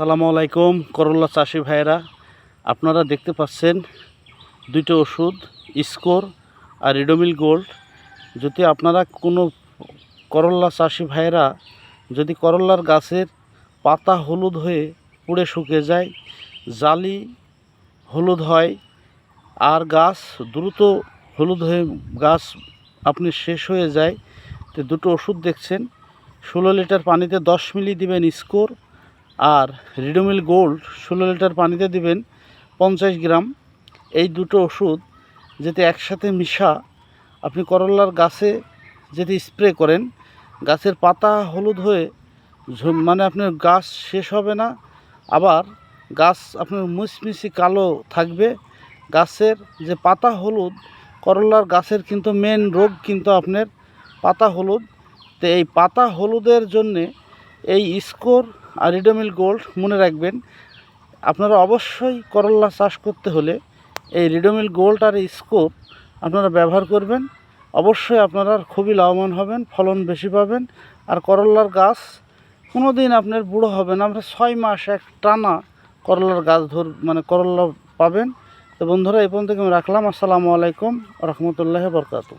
সালামু আলাইকুম করল্লা চাষি ভাইয়েরা। আপনারা দেখতে পাচ্ছেন দুইটা ওষুধ, স্কোর আর রিডোমিল গোল্ড। যদি আপনারা কোনো করল্লা চাষি ভাইয়েরা যদি করল্লার গাছের পাতা হলুদ হয়ে পুড়ে শুকিয়ে যায়, জালি হলুদ হয় আর গাছ দ্রুত হলুদ হয়ে গাছ আপনি শেষ হয়ে যায়, তো দুটো ওষুধ দেখছেন। ষোলো লিটার পানিতে দশ মিলি দিবেন স্কোর আর রিডোমিল গোল্ড ষোলো লিটার পানিতে দিবেন পঞ্চাশ গ্রাম। এই দুটো ওষুধ যদি একসাথে মিশা, আপনি করলার গাছে যদি স্প্রে করেন, গাছের পাতা হলুদ হয়ে মানে আপনার গাছ শেষ হবে না, আবার গাছ আপনার মুচমিচি কালো থাকবে, গাছের যে পাতা হলুদ, করলার গাছের কিন্তু মেন রোগ কিন্তু আপনার পাতা হলুদ। তো এই পাতা হলুদের জন্যে এই স্কোর আর রিডোমিল গোল্ড মনে রাখবেন। আপনারা অবশ্যই করল্লা চাষ করতে হলে এই রিডোমিল গোল্ড আর স্কোর আপনারা ব্যবহার করবেন। অবশ্যই আপনারা খুবই লাভবান হবেন, ফলন বেশি পাবেন। আর করল্লার গাছ কোনো দিন আপনার বুড়ো হবে না। আমরা ছয় মাস এক টানা করলার গাছ ধর মানে করল্লা পাবেন। তো বন্ধুরা, এই পর্যন্ত আমি রাখলাম। আসসালামু আলাইকুম রহমতুল্লাহ বরকাতু